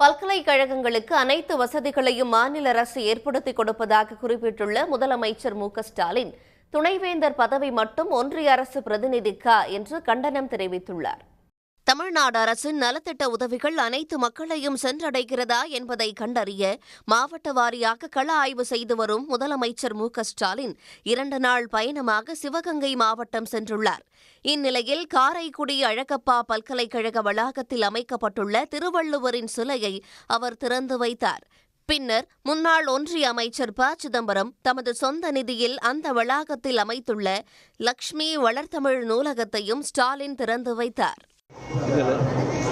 பல்கலைக்கழகங்களுக்கு அனைத்து வசதிகளையும் மாநில அரசு ஏற்படுத்தி கொடுப்பதாக குறிப்பிட்டுள்ள முதலமைச்சர் மு ஸ்டாலின் துணைவேந்தர் பதவி மட்டும் ஒன்றிய அரசு பிரதிநிதிக்கா என்று கண்டனம் தெரிவித்துள்ளார். தமிழ்நாடு அரசின் நலத்திட்ட உதவிகள் அனைத்து மக்களையும் சென்றடைகிறதா என்பதை கண்டறிய மாவட்ட வாரியாக கள ஆய்வு செய்து வரும் முதலமைச்சர் மு க ஸ்டாலின் இரண்டு நாள் பயணமாக சிவகங்கை மாவட்டம் சென்றுள்ளார். இந்நிலையில் காரைக்குடி அழகப்பா பல்கலைக்கழக வளாகத்தில் அமைக்கப்பட்டுள்ள திருவள்ளுவரின் சிலையை அவர் திறந்து வைத்தார். பின்னர் முன்னாள் ஒன்றிய அமைச்சர் ப. சிதம்பரம் தமது சொந்த நிதியில் அந்த வளாகத்தில் அமைத்துள்ள லக்ஷ்மி வளர்த்தமிழ் நூலகத்தையும் ஸ்டாலின் திறந்து வைத்தார். 一个。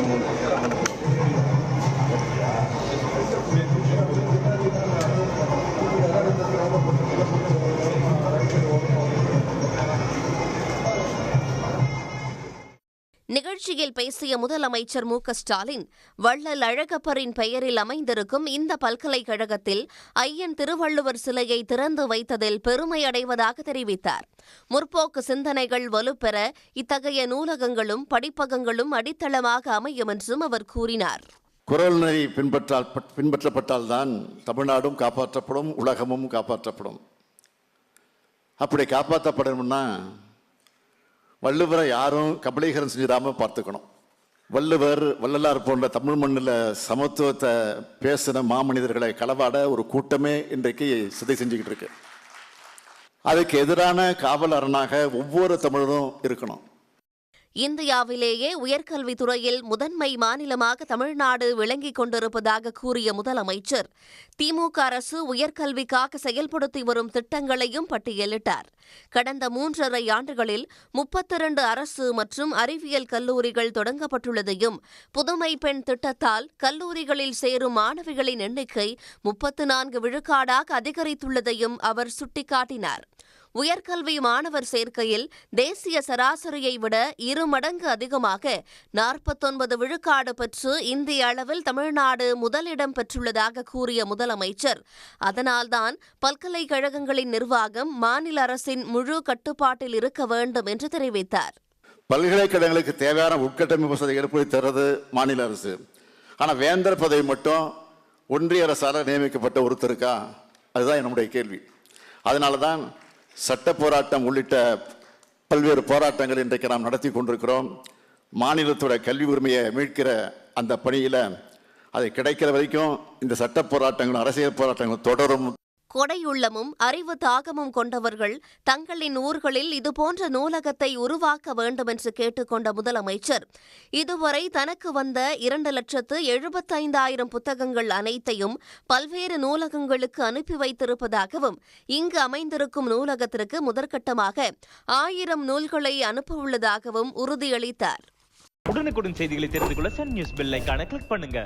நிகழ்ச்சியில் பேசிய முதலமைச்சர் மு ஸ்டாலின் வள்ளல் அழகப்பரின் பெயரில் அமைந்திருக்கும் இந்த பல்கலைக்கழகத்தில் ஐயன் திருவள்ளுவர் சிலையை திறந்து வைத்ததில் பெருமை அடைவதாக தெரிவித்தார். முற்போக்கு சிந்தனைகள் வலுப்பெற இத்தகைய நூலகங்களும் படிப்பகங்களும் அடித்தளமாக அமையும் என்றும் அவர் கூறினார். குரல் நெறி பின்பற்றால் பின்பற்றப்பட்டால்தான் தமிழ்நாடும் காப்பாற்றப்படும் உலகமும் காப்பாற்றப்படும். அப்படி காப்பாற்றப்படணும்னா வள்ளுவரை யாரும் கபலீகரம் செஞ்சிடாமல் பார்த்துக்கணும். வள்ளுவர் வள்ளலார் போன்ற தமிழ் மண்ணில் சமத்துவத்தை பேசின மாமனிதர்களை களவாட ஒரு கூட்டமே இன்றைக்கு சிதை செஞ்சுக்கிட்டு இருக்கு. அதுக்கு எதிரான காவல் அரணாக ஒவ்வொரு தமிழரும் இருக்கணும். இந்தியாவிலேயே உயர்கல்வித்துறையில் முதன்மை மாநிலமாக தமிழ்நாடு விளங்கிக் கொண்டிருப்பதாக கூறிய முதலமைச்சர் திமுக அரசு உயர்கல்விக்காக செயல்படுத்தி வரும் திட்டங்களையும் பட்டியலிட்டார். கடந்த மூன்றரை ஆண்டுகளில் முப்பத்திரண்டு அரசு மற்றும் அறிவியல் கல்லூரிகள் தொடங்கப்பட்டுள்ளதையும் புதுமை பெண் திட்டத்தால் கல்லூரிகளில் சேரும் மாணவிகளின் எண்ணிக்கை முப்பத்து நான்கு விழுக்காடாக அதிகரித்துள்ளதையும் அவர் சுட்டிக்காட்டினார். உயர்கல்வி மாணவர் சேர்க்கையில் தேசிய சராசரியை விட இரு மடங்கு அதிகமாக நாற்பத்தொன்பது விழுக்காடு பெற்று இந்திய அளவில் தமிழ்நாடு முதலிடம் பெற்றுள்ளதாக கூறிய முதலமைச்சர். அதனால்தான் பல்கலைக்கழகங்களின் நிர்வாகம் மாநில அரசின் முழு கட்டுப்பாட்டில் இருக்க வேண்டும் என்று தெரிவித்தார். பல்கலைக்கழகங்களுக்கு தேவையான உட்கட்டமைப்பு வசதி ஏற்படுத்தி தர்றது மாநில அரசு. ஆனால் வேந்தர் பதவி மட்டும் ஒன்றிய அரசால் நியமிக்கப்பட்ட ஒருத்தருக்கா? அதுதான் என்னுடைய கேள்வி. அதனால தான் சட்ட போராட்டம் உள்ளிட்ட பல்வேறு போராட்டங்கள் இன்றைக்கு நாம் நடத்தி கொண்டிருக்கிறோம். மாநிலத்தோட கல்வி உரிமையை மீட்கிற அந்த பணியில் அது கிடைக்கிற வரைக்கும் இந்த சட்ட போராட்டங்களும் அரசியல் போராட்டங்களும் தொடரும். கொடையுள்ளமும் அறிவு தாகமும் கொண்டவர்கள் தங்களின் ஊர்களில் இதுபோன்ற நூலகத்தை உருவாக்க வேண்டும் என்று கேட்டுக்கொண்ட முதலமைச்சர் இதுவரை தனக்கு வந்த இரண்டு லட்சத்து எழுபத்தைந்தாயிரம் புத்தகங்கள் அனைத்தையும் பல்வேறு நூலகங்களுக்கு அனுப்பி வைத்திருப்பதாகவும் இங்கு அமைந்திருக்கும் நூலகத்திற்கு முதற்கட்டமாக ஆயிரம் நூல்களை அனுப்ப உள்ளதாகவும் உறுதியளித்தார். உடனுக்குடன் செய்திகளை தெரிந்து கொள்ள சன் நியூஸ் பெல்லைக்கான கிளிக் பண்ணுங்க.